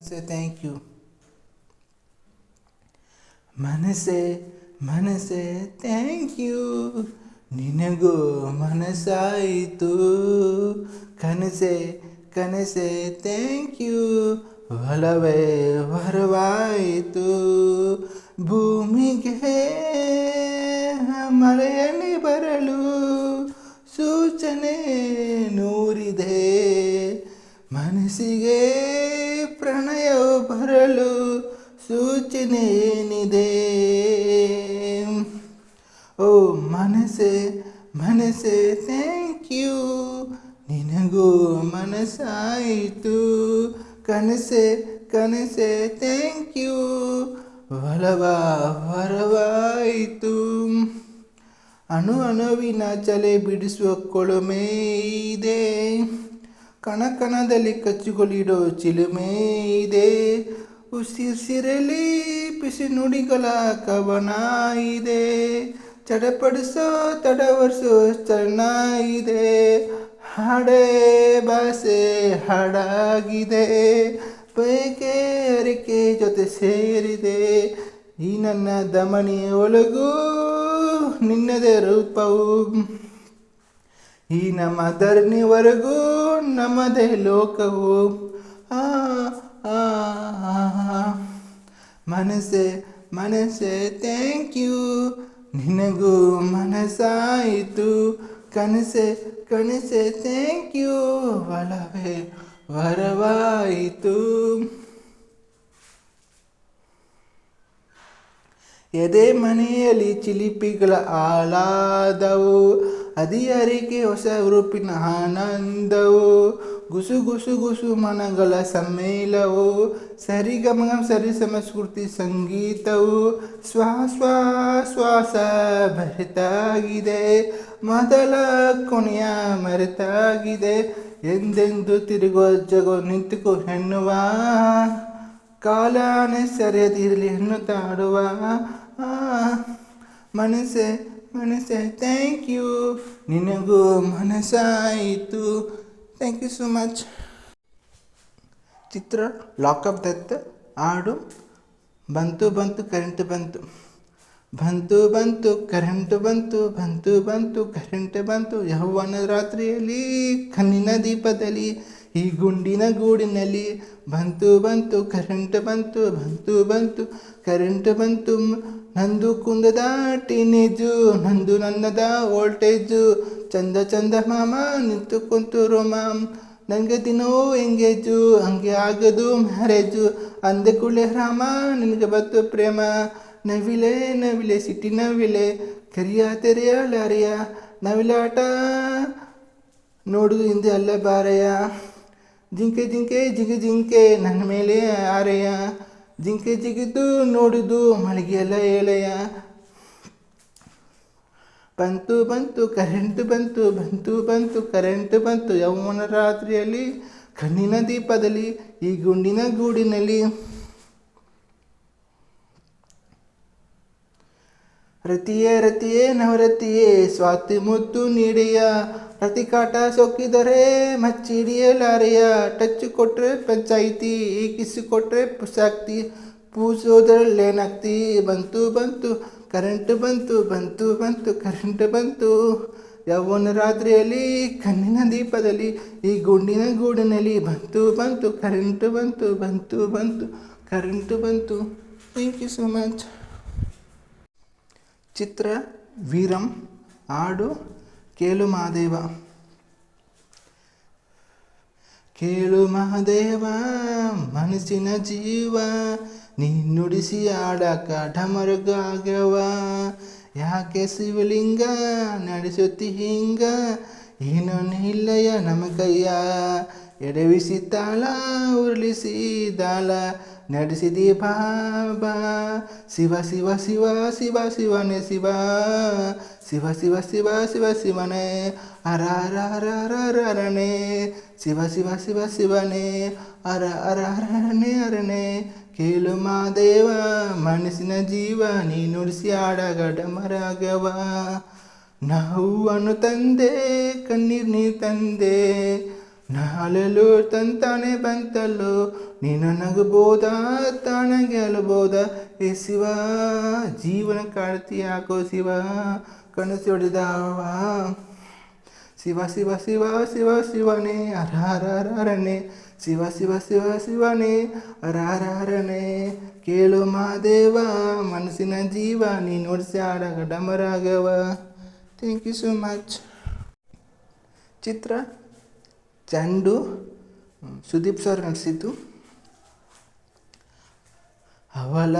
say thank you. ಮನಸ್ಸೆ ಮನಸ್ಸೆ thank you ನಿನಗೂ ಮನಸ್ಸಾಯಿತು ಕನಸೆ ಕನಸೆ ಥ್ಯಾಂಕ್ ಯು ಒಲವೇ ವರವಾಯಿತು ಭೂಮಿಗೆ ಮಳೆಯಲ್ಲಿ ಬರಲು ಸೂಚನೆ ನೂರಿದೆ ಮನಸ್ಸಿಗೆ ಪ್ರಣಯವು ಬರಲು ಸೂಚನೆ ಏನಿದೆ ಓ ಮನಸ್ಸೆ ಮನಸೆ ಥ್ಯಾಂಕ್ ಯು ನಿನಗೂ ಮನಸ್ಸಾಯಿತು. ಕನಸೆ ಕನಸೆ ಥ್ಯಾಂಕ್ ಯು ಒಲವ ವರವಾಯಿತು. ಅಣು ಅಣುವಿನ ಚಲೆ ಬಿಡಿಸುವ ಕೊಳಮೇ ಇದೆ. ಕಣ ಕಚ್ಚುಗೊಳಿಡೋ ಚಿಲುಮೆ ಇದೆ. ಉಸಿರಿಸಿರಲಿ ಪಿಸಿ ನುಡಿಗಳ ಕವನ ಇದೆ. ಚಡಪಡಿಸೋ ತಡವರ್ಸೋ ಚರಣ ಇದೆ. ಹಾಡೇ ಬಾಸೆ ಹಾಡಾಗಿದೆ. ಬಯಕೆ ಅರಿಕೆ ಜೊತೆ ಸೇರಿದೆ. ಈ ನನ್ನ ದಮನಿಯ ಒಳಗೂ ನಿನ್ನದೇ ರೂಪವು. ಈ ನಮ್ಮ ಧರಣಿವರೆಗೂ ನಮ್ಮದೇ ಲೋಕವು. ಆ. ಮನಸ್ಸೆ ಮನಸ್ಸೆ ಥ್ಯಾಂಕ್ ಯು ನಿನಗೂ ಮನಸ್ಸಾಯಿತು. ಕನಸೆ ಕನಸೆ ಥ್ಯಾಂಕ್ ಯು ಒಳವೇ ವರವಾಯಿತು. ಎದೆ ಮನೆಯಲ್ಲಿ ಚಿಲಿಪಿಗಳ ಆಲಾದವು ಅದಿಯರಿಗೆ ಹೊಸ ರೂಪಿನ ಆನಂದವು. ಗುಸು ಗುಸು ಗುಸು ಮನಗಳ ಸಮ್ಮೇಳವು. ಸರಿಗಮ ಸರಿ ಸಂಸ್ಕೃತಿ ಸಂಗೀತವು. ಶ್ವಾಸ ಭರಿತಾಗಿದೆ. ಮೊದಲ ಕೊನೆಯ ಮರೆತಾಗಿದೆ. ಎಂದೆಂದು ತಿರುಗೋ ಜಗ ನಿಂತುಕೋ ಹೆಣ್ಣುವ. ಕಾಲಾನೆ ಸರಿಯದಿರಲಿ ಹೆಣ್ಣು ತಾಡುವ. ಮನಸ್ಸೆ ಮನಸ್ಸೆ. ಥ್ಯಾಂಕ್ ಯು ನಿನಗೂ ಮನಸ್ಸಾಯಿತು. ಥ್ಯಾಂಕ್ ಯು ಸೊ ಮಚ್ ಚಿತ್ರ ಲಾಕಪ್ ದತ್ತ ಹಾಡು. ಬಂತು ಬಂತು ಕರೆಂಟ್ ಬಂತು. ಬಂತು ಬಂತು ಕರೆಂಟ್ ಬಂತು. ಬಂತು ಬಂತು ಕರೆಂಟ್ ಬಂತು. ಯೌವನ ರಾತ್ರಿಯಲ್ಲಿ, ಕಣ್ಣಿನ ದೀಪದಲ್ಲಿ, ಈ ಗುಂಡಿನ ಗೂಡಿನಲ್ಲಿ. ಬಂತು ಬಂತು ಕರೆಂಟ್ ಬಂತು. ಬಂತು ಬಂತು ಕರೆಂಟ್ ಬಂತು. ನಂದು ಕುಂದದ ಟೀನೇಜು, ನಂದು ನನ್ನದ ವೋಲ್ಟೇಜು. ಚಂದ ಚಂದ ಮಾಮ, ನಿಂತು ಕುಂತು ರೋಮ. ನನಗೆ ದಿನವೂ ಎಂಗೇಜು, ಹಂಗೆ ಆಗದು ಮ್ಯಾರೇಜು. ಅಂದೆ ಕೂಡಲೇ ರಾಮ, ನಿನಗೆ ಬತ್ತು ಪ್ರೇಮ. ನವಿಲೆ ನವಿಲೆ, ಸಿಟಿ ನವಿಲೆ, ಕರಿಯ ತೆರೆಯ ಲಾರಿಯ. ನವಿಲಾಟ ನೋಡು ಹಿಂದೆ ಅಲ್ಲ ಬಾರಯ್ಯ. ಜಿಂಕೆ ಜಿಂಕೆ ಜಿಂಕೆ ಜಿಂಕೆ, ನನ್ನ ಮೇಲೆ ಆರೆಯ ಜಿಂಕೆ ಜಿಗಿದು ಮಳಿಗೆ ಮಳಿಗೆಯಲ್ಲ ಏಳೆಯ. ಬಂತು ಬಂತು, ಕರೆಂಟ್ ಬಂತು ಬಂತು ಬಂತು, ಕರೆಂಟ್ ಬಂತು ಯೌವನ ರಾತ್ರಿಯಲ್ಲಿ, ಕಣ್ಣಿನ ದೀಪದಲ್ಲಿ, ಈ ಗುಂಡಿನ ಗೂಡಿನಲ್ಲಿ. ರತಿಯೇ ರತಿಯೇ, ನವರತಿಯೇ, ಸ್ವಾತಿ ಮುತ್ತು ನೀಡೆಯ. ರತಿ ಕಾಟ ಸೋಕಿದರೆ ಮಚ್ಚಿಡಿಯಲಾರೆಯ ಟಚ್ ಕೊಟ್ಟರೆ ಪಂಚಾಯಿತಿ, ಕಿಸು ಕೊಟ್ರೆ ಪುಸಾಕ್ತಿ ಪೂಸೋದ್ರಲ್ಲೇನಾಗ್ತಿ ಬಂತು ಬಂತು, ಕರೆಂಟ್ ಬಂತು ಬಂತು ಬಂತು, ಕರೆಂಟ್ ಬಂತು. ಯಾವನ ರಾತ್ರಿಯಲ್ಲಿ ಕಣ್ಣಿನ ದೀಪದಲ್ಲಿ, ಈ ಗುಂಡಿನ ಗೂಡಿನಲ್ಲಿ ಬಂತು ಬಂತು, ಕರೆಂಟ್ ಬಂತು ಬಂತು ಬಂತು, ಕರೆಂಟ್ ಬಂತು. ಥ್ಯಾಂಕ್ ಯು ಸೋ ಮಚ್ ಚಿತ್ರ, ವೀರಂ ಹಾಡು ಕೇಳು ಮಹಾದೇವ. ಕೇಳು ಮಹಾದೇವ, ಮನಸ್ಸಿನ ಜೀವ ನೀ ನುಡಿಸಿ ಆಡಕ ಢಮರುಗಾಗವ ಯಾಕೆ ಶಿವಲಿಂಗ, ನಡೆಸುತ್ತಿ ಹಿಂಗ? ಏನು ನಿಲ್ಲಯ್ಯ ನಮಗಯ್ಯ ಎಡವಿಸಿ ತಾಳ, ಉರುಳಿಸಿ ದಾಳ, ನಡೆಸಿದಿ ಬಾಬಾ ಶಿವ ಶಿವ ಶಿವ ಶಿವ, ಶಿವನೇ ಶಿವ. ಶಿವ ಶಿವ ಶಿವ ಶಿವ, ಶಿವನೇ ಅರ ಅರ ಅರ ಅರ ಅರ ಅರನೇ ಶಿವ ಶಿವ ಶಿವ, ಶಿವನೇ ಅರ ಅರ ಅರನೇ ಅರನೇ ಕೇಳು ಮಾದೇವ ಮನಸ್ಸಿನ ಜೀವ, ನೀ ನುಡಿಸಿ ಆಡಗಡ ಮರಗವ. ನೋವನ್ನು ತಂದೆ, ಕಣ್ಣೀರ್ ನೀ ತಂದೆ ನಾಳೆಲು ತಂತಾನೆ ಬಂತಲ್ಲೋ, ನೀನು ನಗಬೋದಾ ತಾನ ಗೆಲ್ಲಬೋದ ಏ ಶಿವ, ಜೀವನ ಕಾಡ್ತಿ ಯಾಕೋ ಶಿವ ಕನಸು ಹೊಡೆದವ ಶಿವ ಶಿವ ಶಿವ ಶಿವ, ಶಿವನೇ ಹರ ಹರ ಹರ ಹರನೇ ಶಿವ ಶಿವ ಶಿವ, ಶಿವನೇ ಅರಹರಹರನೇ ಹರ ಹರನೇ ಕೇಳು ಮಾದೇವ ಮನಸ್ಸಿನ ಜೀವ, ನೀ ನುಡಿಸ್ಯಾಡ ಡಮರಾಗವ. ಥ್ಯಾಂಕ್ ಯು ಸೋ ಮಚ್ ಚಿತ್ರ ಚಂಡು, ಸುದೀಪ್ ಸರ್ ನಡೆಸಿದ್ದು. ಅವಳ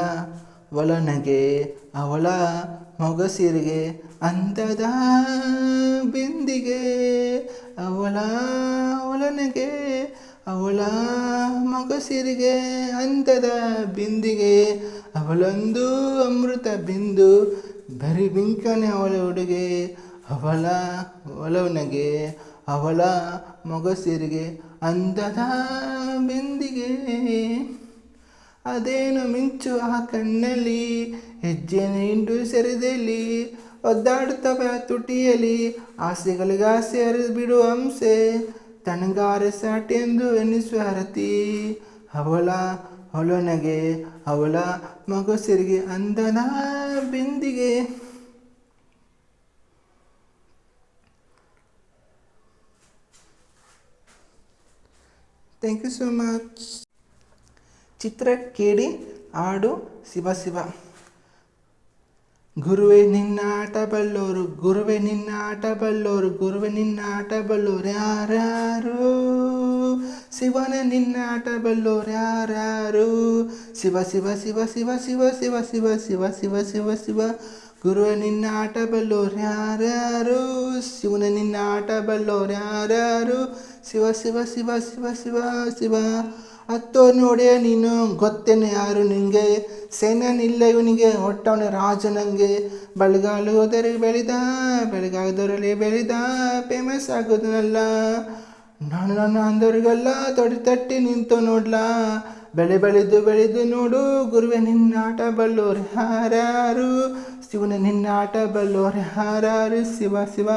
ಒಳನಗೆ ಅವಳ ಮೊಗಸಿರಿಗೆ ಅಂದದ ಬಿಂದಿಗೆ ಅವಳ ಒಳನಗೆ ಅವಳ ಮೊಗಸಿರಿಗೆ ಅಂದದ ಬಿಂದಿಗೆ ಅವಳೊಂದು ಅಮೃತ ಬಿಂದು ಬರಿ ಬಿಂಕನೆ ಅವಳ ಉಡುಗೆ, ಅವಳ ಒಳನಗೆ ಅವಳ ಮೊಗಸಿರಿಗೆ ಅಂದದ ಬಿಂದಿಗೆ. ಅದೇನು ಮಿಂಚು ಆ ಕಣ್ಣಲ್ಲಿ, ಹೆಜ್ಜೆ ಹಿಂಡು ಸೆರೆದಲ್ಲಿ, ಒದ್ದಾಡುತ್ತವೆ ತುಟಿಯಲ್ಲಿ ಆಸೆಗಳಿಗಾಸೆ ಅರಿದು ಹರಿದು ಬಿಡು ಹಂಸೆ ತನಗಾರೆ ಸಾಟಿ ಎಂದು ಎನಿಸುವ ಹರತಿ. ಅವಳ ಹೊಲನಗೆ, ಅವಳ ಮಗಸಿರಿಗೆ ಅಂದನ ಬಿಂದಿಗೆ. ಥ್ಯಾಂಕ್ ಯು ಸೋ ಮಚ್ ಚಿತ್ರ ಕೇಳಿ ಆಡು ಶಿವ ಶಿವ ಗುರುವೆ ನಿನ್ನ ಆಟ ಬಲ್ಲೋರು ಗುರುವೆ ನಿನ್ನ ಆಟ ಬಲ್ಲೋರು ಗುರುವೆ ನಿನ್ನ ಬಲ್ಲೋರು ಯಾರ್ಯಾರು ಶಿವನ ನಿನ್ನ ಆಟ ಬಲ್ಲೋರು ಯಾರ್ಯಾರು ಶಿವ ಶಿವ ಶಿವ ಶಿವ ಶಿವ ಶಿವ ಶಿವ ಶಿವ ಶಿವ ಶಿವ ಶಿವ ಗುರುವೆ ನಿನ್ನ ಆಟ ಬಲ್ಲೋರು ಯಾರ್ಯಾರು ಶಿವನ ನಿನ್ನ ಆಟ ಬಲ್ಲೋರು ಯಾರ್ಯಾರು ಶಿವ ಶಿವ ಶಿವ ಶಿವ ಶಿವ ಶಿವ ಹತ್ತೋ ನೋಡೆ ನೀನು, ಗೊತ್ತೇನೆ ಯಾರು ನಿಂಗೆ? ಸೇನನಿಲ್ಲ ಇವನಿಗೆ, ಹೊಟ್ಟವನ ರಾಜನಂಗೆ ಬೆಳಗಾಲು ಹೋದರೆ ಬೆಳೆದ ಬೆಳಗಾಗದವರಲ್ಲಿ ಬೆಳೆದ ಫೇಮಸ್ ಆಗೋದನಲ್ಲ. ನಾನು ನಾನು ಅಂದವರಿಗೆಲ್ಲ ತೊಡೆ ತಟ್ಟಿ ನಿಂತು ನೋಡ್ಲ. ಬೆಳೆ ಬೆಳೆದು ಬೆಳೆದು ನೋಡು, ಗುರುವೆ ನಿನ್ನ ಆಟ ಬಲ್ಲೋರು ಹಾರಾರು. ಶಿವನ ನಿನ್ನ ಆಟ ಬಲ್ಲೋರು ಹಾರಾರು, ಶಿವ ಶಿವ.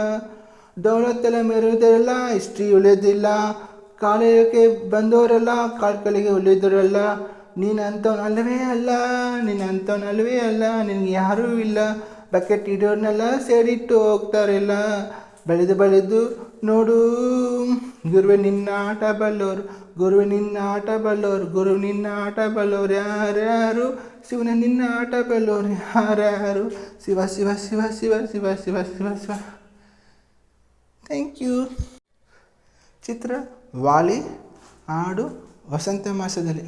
ದೌಲತ್ತೆಲ್ಲ ಮೆರುವುದಿಲ್ಲ ಇಷ್ಟು ಉಳಿಯೋದಿಲ್ಲ ಕಾಲೇಜಕ್ಕೆ ಬಂದವರೆಲ್ಲ ಕಾಲ್ಕಳಿಗೆ ಉಳಿದವರೆಲ್ಲ ನೀನು ಅಂಥವ್ನು ಅಲ್ಲವೇ ಅಲ್ಲ ನೀನು ಅಂಥವ್ನು ಅಲ್ಲವೇ ಅಲ್ಲ, ನಿನಗೆ ಯಾರೂ ಇಲ್ಲ. ಬಕೆಟ್ ಇಡೋರ್ನೆಲ್ಲ ಸೇರಿಟ್ಟು ಹೋಗ್ತಾರೆಲ್ಲ. ಬೆಳೆದು ಬೆಳೆದು, ನೋಡು, ಗುರುವೆ ನಿನ್ನ ಆಟ ಬಲ್ಲೋರು, ಗುರುವೆ ನಿನ್ನ ಆಟ ಬಲ್ಲೋರು ಗುರು ನಿನ್ನ ಆಟ ಬಲ್ಲೋರು, ಯಾರ್ಯಾರು? ಶಿವನ ನಿನ್ನ ಆಟ ಬಲ್ಲೋರು, ಯಾರ್ಯಾರು? ಶಿವ ಶಿವ ಶಿವ ಶಿವ ಶಿವ ಶಿವ ಶಿವ ಶಿವ. ಥ್ಯಾಂಕ್ ಯು ಚಿತ್ರ ವಾಲಿ, ಆಡು, ವಸಂತ ಮಾಸದಲ್ಲಿ.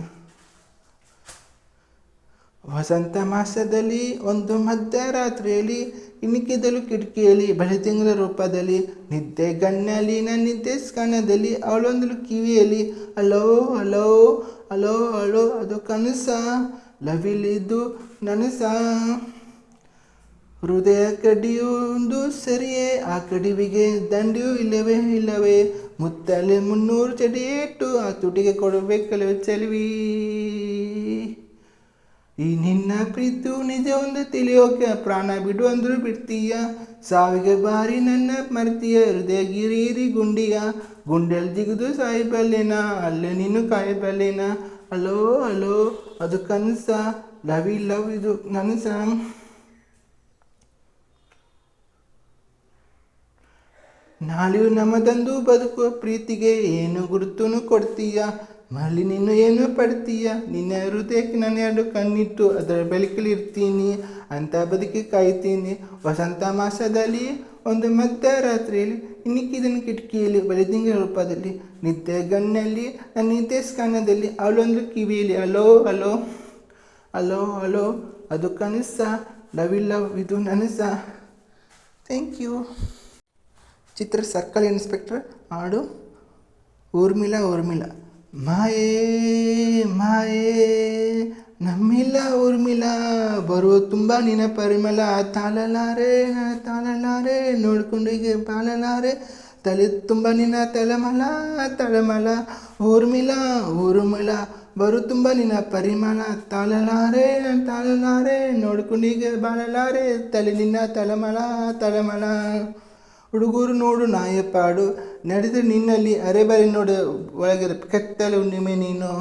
ವಸಂತ ಮಾಸದಲ್ಲಿ ಒಂದು ಮಧ್ಯರಾತ್ರಿಯಲ್ಲಿ, ಇಣಿಕಿದಲು ಕಿಟಕಿಯಲ್ಲಿ, ಬಳಿ ತಿಂಗಳ ರೂಪದಲ್ಲಿ, ನಿದ್ದೆ ಗಣ್ಣಲ್ಲಿ ನನ್ನ ನಿದ್ದೆ ಸ್ಕಾನದಲ್ಲಿ ಅವಳೊಂದು ಕಿವಿಯಲ್ಲಿ, ಅಲೋ ಅಲೋ ಅಲೋ ಅಲೋ, ಅದು ಕನಸ ಲವಿಲಿದ್ದು ನನಸ. ಹೃದಯ ಕಡಿಯೊಂದು ಸರಿಯೇ, ಆ ಕಡಿವಿಗೆ ದಂಡಿಯೂ ಇಲ್ಲವೇ ಇಲ್ಲವೇ ಮುತ್ತಲೆ ಮುನ್ನೂರು ಚಡಿಯಿಟ್ಟು ಆ ತುಟಿಗೆ ಕೊಡಬೇಕಲ್ಲ ಚೆಲುವಿ. ಈ ನಿನ್ನ ಪ್ರೀತು ನಿಜ ಒಂದು ತಿಳಿಯೋಕೆ, ಪ್ರಾಣ ಬಿಡು ಅಂದ್ರು ಬಿಡ್ತೀಯ. ಸಾವಿಗೆ ಬಾರಿ ನನ್ನ ಮರ್ತೀಯ ಹೃದಯ ಗಿರಿರಿ ಗುಂಡಿಯ. ಗುಂಡೆಲ್ ಜಿಗಿದು ಸಾಯಿಬಲ್ಲೇನ ಅಲ್ಲೇ ನೀನು ಕಾಯಬಲ್ಲೆನ ಅಲೋ ಅಲೋ, ಅದು ಕನಸ. ಲವ್ ಲವ್ ಇದು ನನಸ ನಾಳೆಯು ನಮ್ಮದಂದು ಬದುಕುವ ಪ್ರೀತಿಗೆ ಏನು ಗುರುತುನು ಕೊಡ್ತೀಯ? ಮರಳಿ ನೀನು ಏನು ಪಡ್ತೀಯ? ನಿನ್ನ ಹೃದಯಕ್ಕೆ ನಾನು ಎರಡು ಕಣ್ಣಿಟ್ಟು ಅದರ ಬೆಳಕಲ್ಲಿ ಇರ್ತೀನಿ ಅಂತ ಬದುಕಿ ಕಾಯ್ತೀನಿ. ವಸಂತ ಮಾಸದಲ್ಲಿ ಒಂದು ಮಧ್ಯರಾತ್ರಿಯಲ್ಲಿ ಇನ್ನಿಕ್ಕಿದನ್ನು ಕಿಟಕಿಯಲ್ಲಿ ಬಲಿದಿಂಗ ರೂಪದಲ್ಲಿ ನಿದ್ದೆ ಗಣ್ಣಲ್ಲಿ ನನ್ನ ನಿದ್ದೆ ಸ್ಕಾನದಲ್ಲಿ ಅವಳೊಂದು ಕಿವಿಯಲ್ಲಿ ಅಲೋ ಅಲೋ ಅಲೋ ಅಲೋ ಅದು ಕನಸ ಲವ್ ಲವ್ ಇದು ನನಸ? ಥ್ಯಾಂಕ್ ಯು ಚಿತ್ರ ಸರ್ಕಲ್ ಇನ್ಸ್ಪೆಕ್ಟರ್ ಹಾಡು ಊರ್ಮಿಳ ಊರ್ಮಿಳ ಮಾಯೇ ಮಾಯೇ. ನಮ್ಮಿಲ್ಲ, ಊರ್ಮಿಲ. ಬರುವ ತುಂಬ ನಿನ ಪರಿಮಳ. ತಾಳಲಾರೆ ತಾಳಲಾರೆ. ನೋಡ್ಕೊಂಡಿಗೆ ಬಾಳಲಾರೆ. ತಲೆ ತುಂಬ ನಿನ್ನ ತಲೆಮಲ ತಲೆಮಲ ಊರ್ಮಿಳ ಊರ್ಮಿಳ ಬರು ತುಂಬ ನಿನ್ನ ಪರಿಮಳ. ತಾಳಲಾರೆ ತಾಳಲಾರೆ. ನೋಡ್ಕೊಂಡಿಗೆ ಬಾಳಲಾರೆ. ತಲೆ ನಿನ್ನ ತಲೆಮಲ ತಲೆಮಲ ಹುಡುಗರು ನೋಡು ನಾಯಪ್ಪಾಡು, ನಡೆದು ನಿನ್ನಲ್ಲಿ ಅರೆಬರೆ ನೋಡು ಒಳಗೆ ಕೆತ್ತಲು ಹುಣ್ಣಿಮೆ ನೀನು.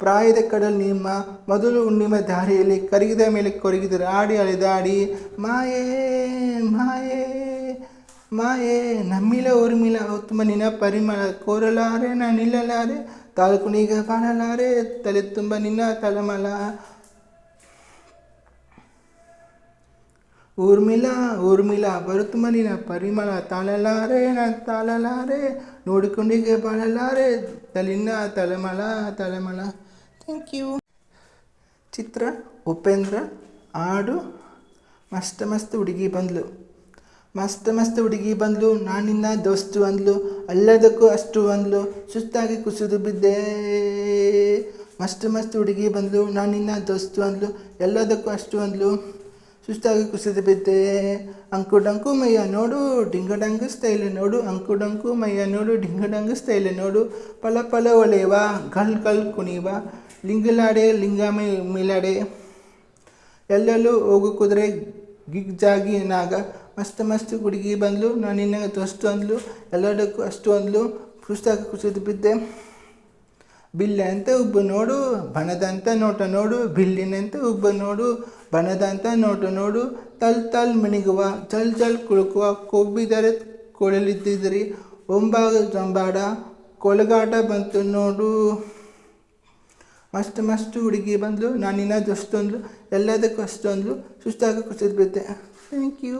ಪ್ರಾಯದ ಕಡಲು ನಿಮ್ಮ ಮೊದಲು ಹುಣ್ಣಿಮೆ ದಾರಿಯಲ್ಲಿ ಕರಗಿದ ಮೇಲೆ ಕೊರಗಿದರೆ ಆಡಿ ಅಲೆದಾಡಿ ಮಾಯೇ ಮಾಯೇ ಮಾಯೇ, ನಮ್ಮಿಲ ಊರ್ಮಿಲ ಉತ್ತಮ ನಿನ್ನ ಪರಿಮಳ ಕೋರಲಾರೆ ನಾನು ನಿಲ್ಲಲಾರೆ ತಾಳ್ಕುಣಿಗ ಬಾಳಲಾರೆ ತಲೆ ತುಂಬ ನಿನ್ನ ತಳಮಲ. ಊರ್ಮಿಲಾ ಬರುತ್ತು ನಿನ್ನ ಪರಿಮಳ ತಾಳಲಾರೆ ನಾ ತಾಳಲಾರೆ, ನೋಡಿಕೊಂಡಿಗೆ ಬಾಳಲಾರೆ ತಲಿನ ತಲೆಮಳ ತಲೆಮಳ ಥ್ಯಾಂಕ್ ಯು ಚಿತ್ರ, ಉಪೇಂದ್ರ ಹಾಡು ಮಸ್ತ್ ಮಸ್ತ್ ಹುಡುಗಿ ಬಂದ್ಲು. ಮಸ್ತ್ ಮಸ್ತ್ ಹುಡುಗಿ ಬಂದ್ಲು, ನಾನಿನ್ನ ದೋಸ್ತು ಅಂದ್ಲು, ಅಲ್ಲದಕ್ಕೂ ಅಷ್ಟು ಅಂದ್ಲು, ಸುಸ್ತಾಗಿ ಕುಸಿದು ಬಿದ್ದೆ. ಮಸ್ತ್ ಮಸ್ತ್ ಹುಡುಗಿ ಬಂದ್ಲು, ನಾನಿನ್ನ ದೋಸ್ತು ಅಂದ್ಲು, ಎಲ್ಲದಕ್ಕೂ ಅಷ್ಟು ಅಂದ್ಲು. ಸುಸ್ತಾಗಿ ಕುಸಿದು ಬಿದ್ದೆ. ಅಂಕು ಡಂಕು ಮೈಯ ನೋಡು, ಡಿಂಗ ಡಂಗ ಸ್ಟೈಲ್ ನೋಡು. ಅಂಕು ಡಂಕು ಮೈಯ ನೋಡು, ಡಿಂಗ ಡಂಗ ನೋಡು. ಪಲ ಪಲ ಒಲೆಯವ ಗಲ್ ಗಲ್ ಕುಣಿವ. ಲಿಂಗಲಾಡೆ, ಲಿಂಗಾಮಿ ಮಿಲಾಡೆ. ಎಲ್ಲೆಲ್ಲೂ ಹೋಗು ಕುದುರೆ ಗಿಗ್ಜಾಗಿ ನಾಗ. ಮಸ್ತ್ ಮಸ್ತ್ ಹುಡುಗಿ ಬಂದ್ಲು, ನಾನು ನಿನ್ನ ಅಷ್ಟು ಅಂದ್ಲು, ಎಲ್ಲದಕ್ಕೂ ಅಷ್ಟು ಅಂದ್ಲು. ಪುಸ್ತಕ ಕುಸಿದು ಬಿದ್ದೆ. ಬಿಲ್ಲಂತ ಉಬ್ಬು ನೋಡು, ಬಣದಂತ ನೋಟ ನೋಡು, ಬಿಲ್ಲಿನಂತ ಉಬ್ಬು ನೋಡು. ಬಣದಂತ ನೋಡು ನೋಡು, ತಲ್ ತಲ್ ಮಿಣಿಗುವ ಚಲ್ ಚಲ್ ಕುಳುಕುವ, ಕೊಬ್ಬಿದರೆ ಕೊಳಲಿದ್ದಿದ್ರಿ, ಒಂಬಾಗ ಜಂಬಾಡ ಕೊಳಗಾಟ ಬಂತು ನೋಡು. ಮಸ್ತ್ ಮಸ್ತ್ ಹುಡುಗಿ ನಾನು ನಾನಿನ್ನ ಅಷ್ಟೊಂದ್ಲು ಎಲ್ಲದಕ್ಕೂ ಅಷ್ಟೊಂದ್ಲು ಸುಸ್ತಾಗ ಬಿದ್ದೆ ಥ್ಯಾಂಕ್ ಯು